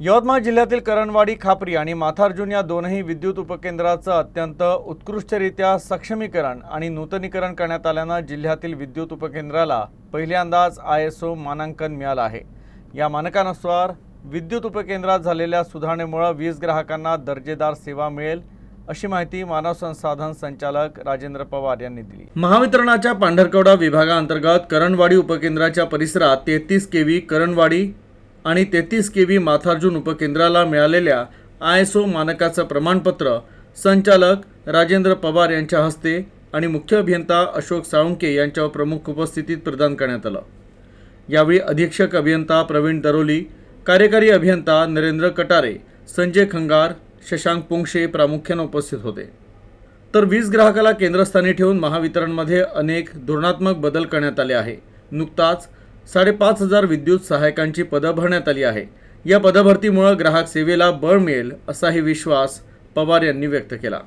यवतमाळ जिल्ह्यातील करणवाडी खापरी आणि माथार्जुन या दोनही विद्युत उपकेंद्राचं अत्यंत उत्कृष्टरित्या सक्षमीकरण आणि नूतनीकरण करण्यात आल्यानं जिल्ह्यातील विद्युत उपकेंद्राला पहिल्यांदाच आय एस ओ मानांकन मिळालं आहे. या मानकानुसार विद्युत उपकेंद्रात झालेल्या सुधारणेमुळं वीज ग्राहकांना दर्जेदार सेवा मिळेल अशी माहिती मानव संसाधन संचालक राजेंद्र पवार यांनी दिली. महावितरणाच्या पांढरकवडा विभागाअंतर्गत करणवाडी उपकेंद्राच्या परिसरात तेहतीस केव्ही करणवाडी आणि तेहतीस के व्ही माथार्जुन उपकेंद्राला मिळालेल्या आय एस ओ मानकाचं प्रमाणपत्र संचालक राजेंद्र पवार यांच्या हस्ते आणि मुख्य अभियंता अशोक साळुंके यांच्या प्रमुख उपस्थितीत प्रदान करण्यात आलं. यावेळी अधीक्षक अभियंता प्रवीण दरोली कार्यकारी अभियंता नरेंद्र कटारे संजय खंगार शशांक पुंगशे प्रामुख्याने उपस्थित होते. तर वीज ग्राहकाला केंद्रस्थानी ठेवून महावितरणमध्ये अनेक धोरणात्मक बदल करण्यात आले आहे. नुकताच साडेपाच हजार विद्युत सहायकांची पदं भरण्यात आली आहे. या पदभरतीमुळं ग्राहक सेवेला बळ मिळेल असाही विश्वास पवार यांनी व्यक्त केला.